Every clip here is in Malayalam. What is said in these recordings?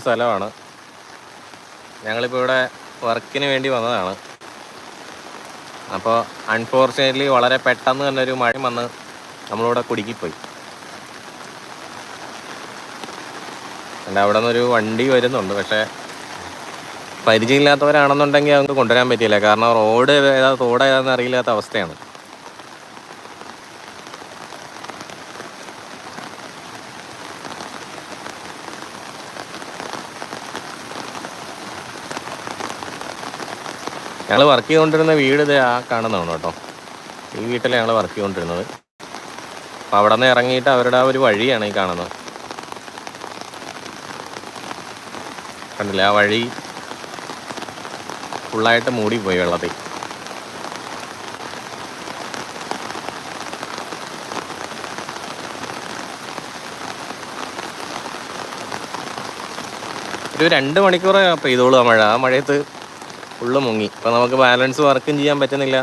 സ്ഥലമാണ്. ഞങ്ങളിപ്പോൾ ഇവിടെ വർക്കിന് വേണ്ടി വന്നതാണ്. അപ്പോൾ അൺഫോർച്ചുനേറ്റ്ലി വളരെ പെട്ടെന്ന് തന്നെ ഒരു മഴ വന്ന് നമ്മളിവിടെ കുടുക്കിപ്പോയി അല്ല അവിടെ നിന്നൊരു വണ്ടി വരുന്നുണ്ട്. പക്ഷേ പരിചയമില്ലാത്തവരാണെന്നുണ്ടെങ്കിൽ അവർക്ക് കൊണ്ടുവരാൻ പറ്റിയില്ല കാരണം റോഡ് ഏതാ തോട് ഏതാണെന്ന് അറിയില്ലാത്ത അവസ്ഥയാണ്. ഞങ്ങൾ വർക്ക് ചെയ്തുകൊണ്ടിരുന്ന വീട് ഇത് ആ കാണുന്നതാണ് കേട്ടോ. ഈ വീട്ടിലാണ് ഞങ്ങൾ വർക്ക് ചെയ്തുകൊണ്ടിരുന്നത് അപ്പോൾ അവിടെ നിന്ന് ഇറങ്ങിയിട്ട് അവരുടെ ആ ഒരു വഴിയാണ് ഈ കാണുന്നത്. കണ്ടില്ല? ആ വഴി ഫുള്ളായിട്ട് മൂടിപ്പോയി വെള്ളത്തിൽ. ഒരു രണ്ട് മണിക്കൂർ പെയ്തോളൂ ആ മഴ. ആ മഴയത്ത് ഫുള്ള് മുങ്ങി. ഇപ്പം നമുക്ക് ബാലൻസ് വർക്കും ചെയ്യാൻ പറ്റുന്നില്ല.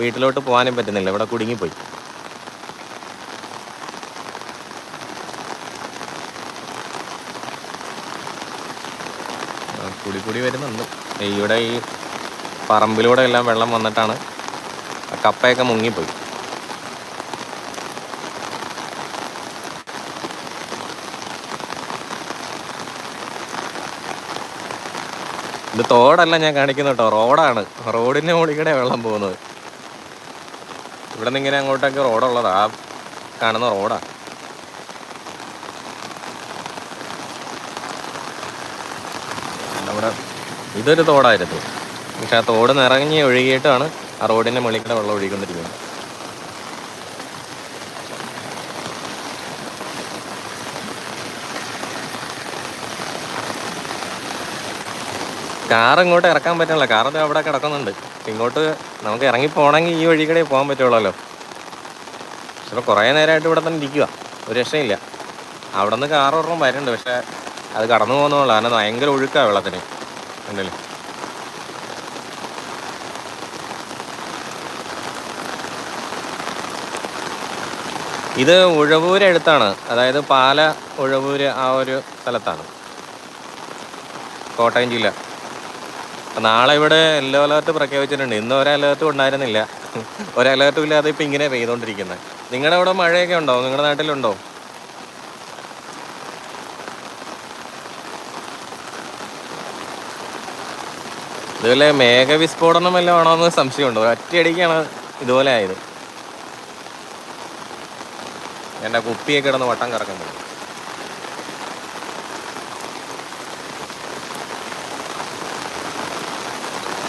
വീട്ടിലോട്ട് പോകാനും പറ്റുന്നില്ല. ഇവിടെ കുടുങ്ങിപ്പോയി. കുടി കൂടി വരുന്നുണ്ട്. ഇവിടെ ഈ പറമ്പിലൂടെ എല്ലാം വെള്ളം വന്നിട്ടാണ് കപ്പയൊക്കെ മുങ്ങിപ്പോയി. ഇത് തോടല്ല ഞാൻ കാണിക്കുന്നത് കേട്ടോ. റോഡാണ്. റോഡിന്റെ മുകളിൽ കൂടെ വെള്ളം പോകുന്നത്. ഇവിടെ നിന്ന് ഇങ്ങനെ അങ്ങോട്ടൊക്കെ റോഡുള്ളതാ. ആ കാണുന്ന റോഡാണ് ഇതൊരു തോടായിരുന്നു. പക്ഷെ ആ തോട് നിറങ്ങി ഒഴുകിയിട്ടാണ് ആ റോഡിന്റെ മുകളിൽ കൂടെ വെള്ളം ഒഴുകിക്കൊണ്ടിരിക്കുന്നത്. കാർ ഇങ്ങോട്ട് ഇറക്കാൻ പറ്റില്ല. കാർ അവിടെ കിടക്കുന്നുണ്ട്. ഇങ്ങോട്ട് നമുക്ക് ഇറങ്ങി പോകണമെങ്കിൽ ഈ വഴി കൂടെ പോകാൻ പറ്റുള്ളല്ലോ പക്ഷെ കുറേ നേരമായിട്ട് ഇവിടെ തന്നെ ഇരിക്കുക ഒരു രക്ഷയില്ല. അവിടെ നിന്ന് കാർ ഒരെണ്ണം വരുന്നുണ്ട്. പക്ഷേ അത് കടന്നു പോകുന്നുള്ളൂ. കാരണം ഭയങ്കര ഒഴുക്കാണ് വെള്ളത്തിന്. ഉണ്ടല്ലേ ഇത് ഉഴവൂര് അടുത്താണ്. അതായത് പാല ഉഴവൂര് ആ ഒരു സ്ഥലത്താണ്. കോട്ടയം ജില്ല. നാളെ ഇവിടെ യെല്ലോ അലേർട്ട് പ്രഖ്യാപിച്ചിട്ടുണ്ട്. ഇന്ന് ഒരു അലേർട്ടും ഉണ്ടായിരുന്നില്ല. ഒരു അലേർട്ടും ഇല്ലാതെ ഇപ്പം ഇങ്ങനെ പെയ്തുകൊണ്ടിരിക്കുന്നത് നിങ്ങളുടെ അവിടെ മഴയൊക്കെ ഉണ്ടോ? നിങ്ങളുടെ നാട്ടിലുണ്ടോ? ഇതുപോലെ മേഘവിസ്ഫോടനം വല്ലതും ആണോ എന്ന് സംശയമുണ്ടോ. ഒറ്റയടിക്കാണ് ഇതുപോലെ ആയത്. എന്റെ കുപ്പിയൊക്കെ കിടന്ന് വട്ടം കറക്കുന്നത്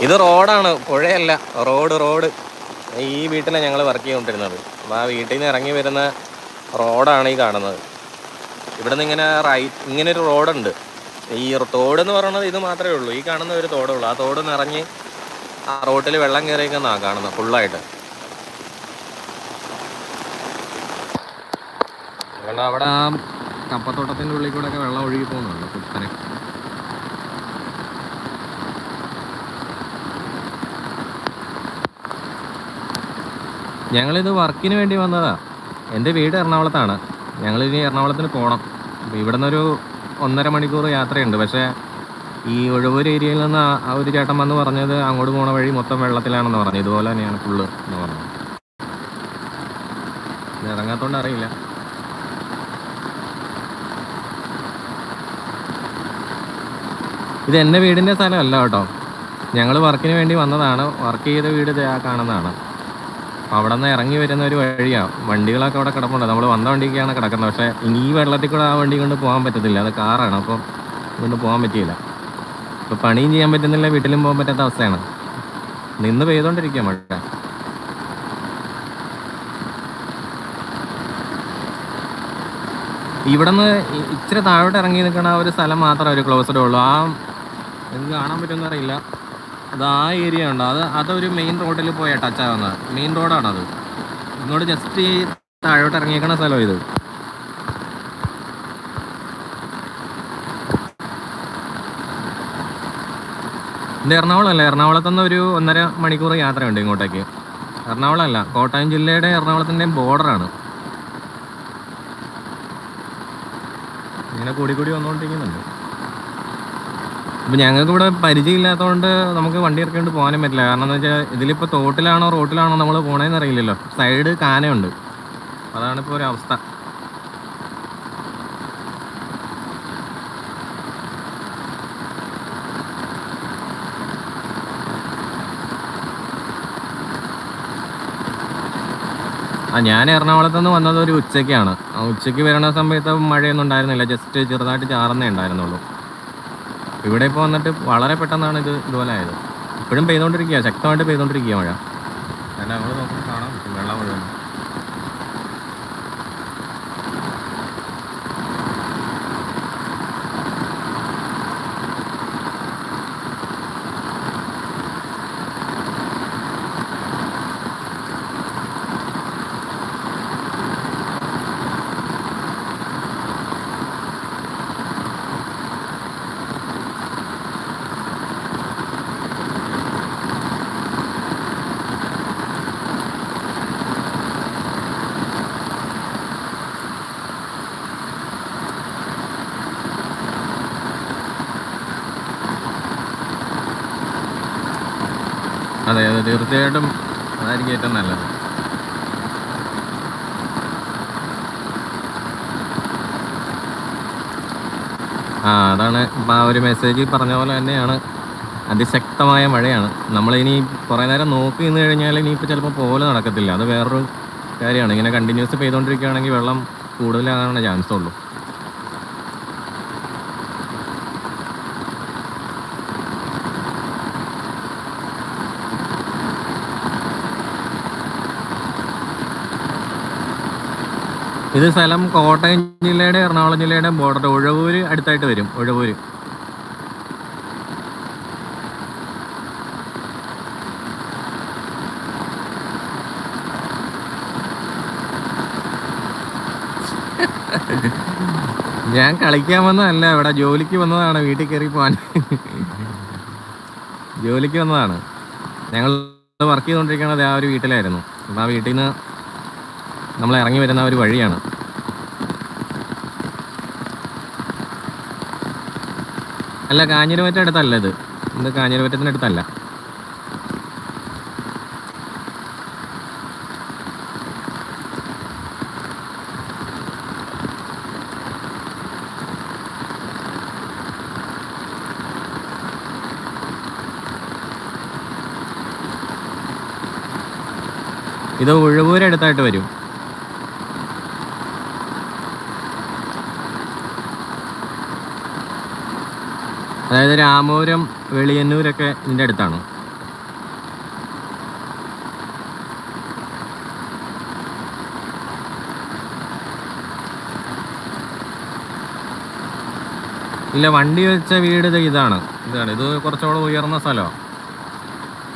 ഇത് റോഡാണ് പുഴയല്ല റോഡ് റോഡ്. ഈ വീട്ടിലാണ് ഞങ്ങൾ വർക്ക് ചെയ്തുകൊണ്ടിരുന്നത് അപ്പോൾ ആ വീട്ടിൽ നിന്ന് ഇറങ്ങി വരുന്ന റോഡാണ് ഈ കാണുന്നത്. ഇവിടെ നിന്ന് ഇങ്ങനെ റൈറ്റ് ഇങ്ങനെ ഒരു റോഡുണ്ട്. ഈ തോട് എന്ന് പറയുന്നത് ഇത് മാത്രമേ ഉള്ളൂ. ഈ കാണുന്ന ഒരു തോടേ ഉള്ളൂ. ആ തോട് നിറഞ്ഞ് ആ റോട്ടിൽ വെള്ളം കയറിയിരിക്കുന്നതാണ് കാണുന്നത് ഫുള്ളായിട്ട് അവിടെ ആ കപ്പത്തോട്ടത്തിന്റെ ഉള്ളിൽ കൂടെ ഒക്കെ വെള്ളം ഒഴുകി പോകുന്നുണ്ട്. കുത്തനെ. ഞങ്ങളിത് വർക്കിന് വേണ്ടി വന്നതാ. എന്റെ വീട് എറണാകുളത്താണ്. ഞങ്ങളിനി എറണാകുളത്തിന് പോകണം ഇവിടെ നിന്നൊരു ഒന്നര മണിക്കൂർ യാത്രയുണ്ട്. പക്ഷേ ഈ ഒഴുവൂർ ഏരിയയിൽ നിന്ന് ആ- ഒരു ചേട്ടൻ വന്ന് പറഞ്ഞത് അങ്ങോട്ട് പോണ വഴി മൊത്തം വെള്ളത്തിലാണെന്ന് പറഞ്ഞു. ഇതുപോലെ തന്നെയാണ് ഫുള്ള് എന്ന് പറഞ്ഞു ഇറങ്ങാത്തോണ്ട് അറിയില്ല. ഇത് എന്റെ വീടിന്റെ സ്ഥലമല്ല കേട്ടോ. ഞങ്ങൾ വർക്കിന് വേണ്ടി വന്നതാണ്. വർക്ക് ചെയ്ത വീട് കാണുന്നതാണ്. അപ്പോൾ അവിടെ നിന്ന് ഇറങ്ങി വരുന്ന ഒരു വഴിയാണ് വണ്ടികളൊക്കെ അവിടെ കിടപ്പുണ്ട്. നമ്മൾ വന്ന വണ്ടിക്കാണ് കിടക്കുന്നത്. പക്ഷേ ഇനി ഈ വെള്ളത്തിൽ കൂടെ ആ വണ്ടി കൊണ്ട് പോകാൻ പറ്റത്തില്ല. അത് കാറാണ്. അപ്പോൾ കൊണ്ട് പോകാൻ പറ്റിയില്ല. ഇപ്പോൾ പണിയും ചെയ്യാൻ പറ്റുന്നില്ല. വീട്ടിലും പോകാൻ പറ്റാത്ത അവസ്ഥയാണ്. നിന്ന് പെയ്തുകൊണ്ടിരിക്കുക മഴ ഇവിടെ നിന്ന് ഇച്ചിരി താഴോട്ട് ഇറങ്ങി നിൽക്കുന്ന ആ ഒരു സ്ഥലം മാത്രമേ ഒരു ക്ലോസ്ഡ് ഉള്ളൂ. ആ എനിക്ക് കാണാൻ പറ്റുമെന്ന് അറിയില്ല. അത് ആ ഏരിയ ഉണ്ട്. അത് അതൊരു മെയിൻ റോഡിൽ പോയി ടച്ച് ആവുന്നത്. മെയിൻ റോഡാണത് ഇങ്ങോട്ട് ജസ്റ്റ് ഈ താഴോട്ട് ഇറങ്ങിയേക്കണ സ്ഥലം ഇത്. ഇത് എറണാകുളം അല്ല എറണാകുളത്തു നിന്ന് ഒരു ഒന്നര മണിക്കൂർ യാത്രയുണ്ട് ഇങ്ങോട്ടേക്ക്. എറണാകുളം അല്ല കോട്ടയം ജില്ലയുടെ എറണാകുളത്തിന്റെയും ബോർഡറാണ് ഇങ്ങനെ കൂടി കൂടി വന്നുകൊണ്ടിരിക്കുന്നുണ്ട്. അപ്പോൾ ഞങ്ങൾക്ക് ഇവിടെ പരിചയമില്ലാത്തതുകൊണ്ട് നമുക്ക് വണ്ടി ഇറക്കിക്കൊണ്ട് പോകാനും പറ്റില്ല. കാരണം എന്താ വെച്ചാൽ ഇതിലിപ്പോൾ തോട്ടിലാണോ റോട്ടിലാണോ നമ്മൾ പോകണമെന്ന് അറിയില്ലല്ലോ. സൈഡ് കാനയുണ്ട്. അതാണ് ഇപ്പോൾ ഒരു അവസ്ഥ. ആ ഞാൻ എറണാകുളത്ത് നിന്ന് വന്നത് ഒരു ഉച്ചയ്ക്കാണ്. ആ ഉച്ചയ്ക്ക് വരുന്ന സമയത്ത് മഴയൊന്നും ഉണ്ടായിരുന്നില്ല. ജസ്റ്റ് ചെറുതായിട്ട് ചാറുന്നേ ഉണ്ടായിരുന്നുള്ളൂ. ഇവിടെ ഇപ്പോൾ വന്നിട്ട് വളരെ പെട്ടെന്നാണ് ഇത് ഇതുപോലെ ആയത് ഇപ്പോഴും പെയ്തുകൊണ്ടിരിക്കുക ശക്തമായിട്ട് പെയ്തുകൊണ്ടിരിക്കുക മഴ. കാരണം നമ്മൾ നോക്കുമ്പോൾ കാണാം വെള്ളം മുഴുവൻ അതെ അതെ തീർച്ചയായിട്ടും അതായിരിക്കും ഏറ്റവും നല്ലത്. ആ അതാണ് ആ ഒരു മെസ്സേജ് പറഞ്ഞ പോലെ തന്നെയാണ്. അതിശക്തമായ മഴയാണ്. നമ്മളിനി കുറേ നേരം നോക്കി നിന്ന് കഴിഞ്ഞാൽ ഇനിയിപ്പോൾ ചിലപ്പോൾ പോലെ നടക്കത്തില്ല. അത് വേറൊരു കാര്യമാണ്. ഇങ്ങനെ കണ്ടിന്യൂസ് പെയ്തുകൊണ്ടിരിക്കുകയാണെങ്കിൽ വെള്ളം കൂടുതലാകാനുള്ള ചാൻസ് ഉള്ളൂ. ഇത് സ്ഥലം കോട്ടയം ജില്ലയുടെ എറണാകുളം ജില്ലയുടെ ബോർഡർ ഉഴവൂര് അടുത്തായിട്ട് വരും ഉഴവൂര്. ഞാൻ കളിക്കാൻ വന്നതല്ല ഇവിടെ ജോലിക്ക് വന്നതാണ് വീട്ടിൽ കയറി പോകാൻ ജോലിക്ക് വന്നതാണ്. ഞങ്ങൾ വർക്ക് ചെയ്തുകൊണ്ടിരിക്കുന്നത് ആ ഒരു വീട്ടിലായിരുന്നു. അപ്പം ആ വീട്ടിൽ നിന്ന് നമ്മൾ ഇറങ്ങി വരുന്ന ഒരു വഴിയാണ്. അല്ല കാഞ്ഞിരമറ്റ അടുത്തല്ല ഇത്. ഇത് കാഞ്ഞിരമറ്റത്തിന്റെ അടുത്തല്ല. ഇത് ഉഴവൂരടുത്തായിട്ട് വരും. അതായത് രാമപുരം വെളിയന്നൂരൊക്കെ ഇതിന്റെ അടുത്താണ്. ഇല്ല വണ്ടി വെച്ച വീട് ഇതാണ്. ഇതാണ്. ഇത് കുറച്ചുകൂടെ ഉയർന്ന സ്ഥലമാണ്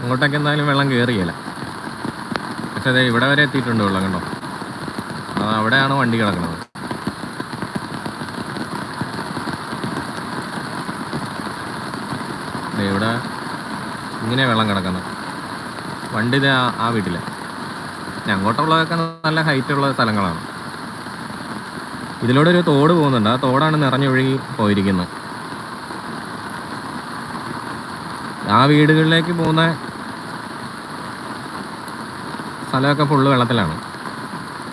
ഇങ്ങോട്ടൊക്കെ എന്തായാലും വെള്ളം കയറിയില്ല പക്ഷെ അതെ ഇവിടെ വരെ എത്തിയിട്ടുണ്ട് വെള്ളം കണ്ടോ? അവിടെയാണ് വണ്ടി കിടക്കുന്നത്. ഇവിടെ ഇങ്ങനെ വെള്ളം കിടക്കുന്നത്. വണ്ടി ഇത് ആ- വീട്ടിലെ. അങ്ങോട്ടുള്ളതൊക്കെ നല്ല ഹൈറ്റ് ഉള്ള സ്ഥലങ്ങളാണ്. ഇതിലൂടെ ഒരു തോട് പോകുന്നുണ്ട്. ആ തോടാണ് നിറഞ്ഞൊഴുകി പോയിരിക്കുന്നത് ആ വീടുകളിലേക്ക് പോകുന്ന സ്ഥലമൊക്കെ ഫുള്ള് വെള്ളത്തിലാണ്.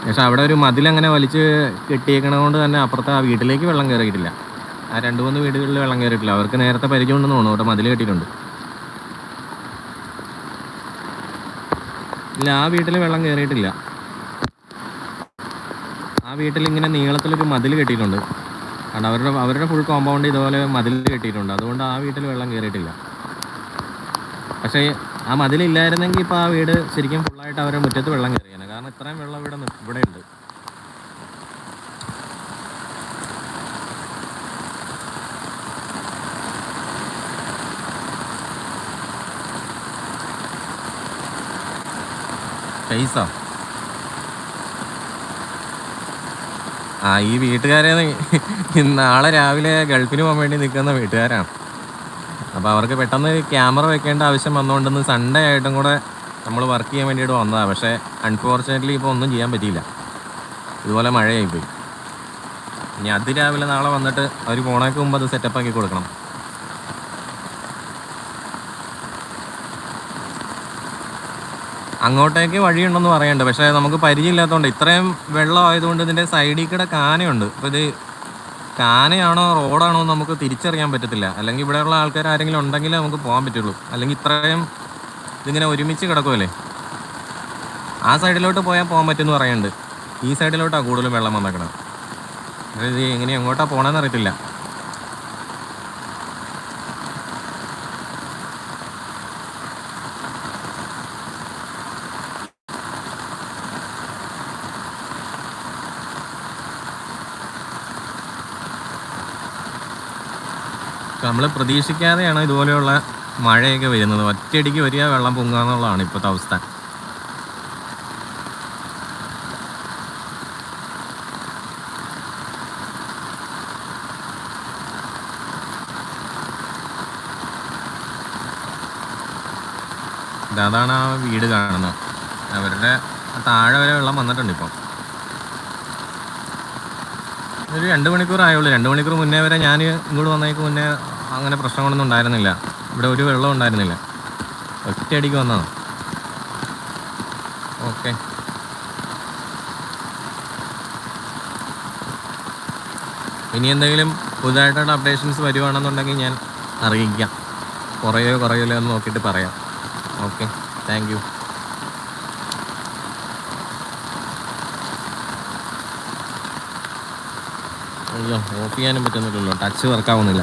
പക്ഷെ അവിടെ ഒരു മതിലങ്ങനെ വലിച്ച് കെട്ടിയേക്കണത് കൊണ്ട് തന്നെ അപ്പുറത്തെ ആ വീട്ടിലേക്ക് വെള്ളം കയറിയിട്ടില്ല. ആ രണ്ട് മൂന്ന് വീടുകളിൽ വെള്ളം കയറിയിട്ടില്ല. അവർക്ക് നേരത്തെ പരിചയമുണ്ടെന്ന് തോന്നുന്നു. അവിടെ മതിൽ കെട്ടിയിട്ടുണ്ട്. ഇല്ല ആ വീട്ടിൽ വെള്ളം കയറിയിട്ടില്ല. ആ വീട്ടിൽ ഇങ്ങനെ നീളത്തിലൊരു മതിൽ കെട്ടിയിട്ടുണ്ട്. കാരണം അവരുടെ അവരുടെ ഫുൾ കോമ്പൗണ്ട് ഇതുപോലെ മതിൽ കെട്ടിയിട്ടുണ്ട്. അതുകൊണ്ട് ആ വീട്ടിൽ വെള്ളം കയറിയിട്ടില്ല. പക്ഷേ ആ മതിലില്ലായിരുന്നെങ്കിൽ ഇപ്പോൾ ആ വീട് ശരിക്കും ഫുള്ളായിട്ട് അവരുടെ മുറ്റത്ത് വെള്ളം കയറിയാണ് കാരണം ഇത്രയും വെള്ളം ഇവിടെ ഇവിടെ ഉണ്ട്. പൈസ ആ ഈ വീട്ടുകാരെ നാളെ രാവിലെ ഗൾഫിന് പോകാൻ വേണ്ടി നിൽക്കുന്ന വീട്ടുകാരാണ്. അപ്പോൾ അവർക്ക് പെട്ടെന്ന് ക്യാമറ വെക്കേണ്ട ആവശ്യം വന്നുകൊണ്ടെന്ന് സൺഡേ ആയിട്ടും കൂടെ നമ്മൾ വർക്ക് ചെയ്യാൻ വേണ്ടിയിട്ട് വന്നതാണ് പക്ഷേ അൺഫോർച്ചുനേറ്റ്ലി ഇപ്പോൾ ഒന്നും ചെയ്യാൻ പറ്റിയില്ല. ഇതുപോലെ മഴയായിപ്പോയി. ഇനി അതിരാവിലെ നാളെ വന്നിട്ട് അവർ പോണേക്ക് മുമ്പ് അത് സെറ്റപ്പ് ആക്കി കൊടുക്കണം. അങ്ങോട്ടേക്ക് വഴിയുണ്ടെന്ന് പറയണ്ട. പക്ഷേ നമുക്ക് പരിചയമില്ലാത്തതുകൊണ്ട് ഇത്രയും വെള്ളം ആയതുകൊണ്ട് ഇതിന്റെ സൈഡിൽ കൂടെ കാനയുണ്ട്. അപ്പോൾ ഇത് കാനയാണോ റോഡാണോ നമുക്ക് തിരിച്ചറിയാൻ പറ്റത്തില്ല. അല്ലെങ്കിൽ ഇവിടെയുള്ള ആൾക്കാർ ആരെങ്കിലും ഉണ്ടെങ്കിലേ നമുക്ക് പോകാൻ പറ്റുള്ളൂ. അല്ലെങ്കിൽ ഇത്രയും ഇതിങ്ങനെ ഒരുമിച്ച് കിടക്കുമല്ലേ ആ സൈഡിലോട്ട് പോയാൽ പോകാൻ പറ്റുമെന്ന് പറയുന്നുണ്ട്. ഈ സൈഡിലോട്ടാണ് കൂടുതലും വെള്ളം വന്നേക്കണം ഇത് എങ്ങനെ എങ്ങോട്ടാണ് പോകണമെന്ന് അറിയത്തില്ല. നമ്മൾ പ്രതീക്ഷിക്കാതെയാണ് ഇതുപോലെയുള്ള മഴയൊക്കെ വരുന്നത്. ഒറ്റയടിക്ക് വരിക വെള്ളം പൊങ്ങുക എന്നുള്ളതാണ് ഇപ്പോഴത്തെ അവസ്ഥ. അതാണ് ആ വീട് കാണുന്നത്. അവരുടെ താഴെ വരെ വെള്ളം വന്നിട്ടുണ്ട് ഇപ്പം. ഒരു രണ്ട് മണിക്കൂർ ആയുള്ളൂ രണ്ട് മണിക്കൂർ മുന്നേ വരെ ഞാൻ ഇങ്ങോട്ട് വന്നേക്ക് മുന്നേ അങ്ങനെ പ്രശ്നങ്ങളൊന്നും ഉണ്ടായിരുന്നില്ല. ഇവിടെ ഒരു വെള്ളം ഉണ്ടായിരുന്നില്ല. ഒറ്റയടിക്ക് വന്നതാണ് ഓക്കെ. ഇനി എന്തെങ്കിലും പുതുതായിട്ടുള്ള അപ്ഡേഷൻസ് വരുവാണെന്നുണ്ടെങ്കിൽ ഞാൻ അറിയിക്കാം. കുറയോ കുറയില്ലോ എന്ന് നോക്കിയിട്ട് പറയാം. ഓക്കെ. Thank you. അയ്യോ ഓഫ് ചെയ്യാനും പറ്റുന്നില്ലല്ലോ. ടച്ച് വർക്കാവുന്നില്ല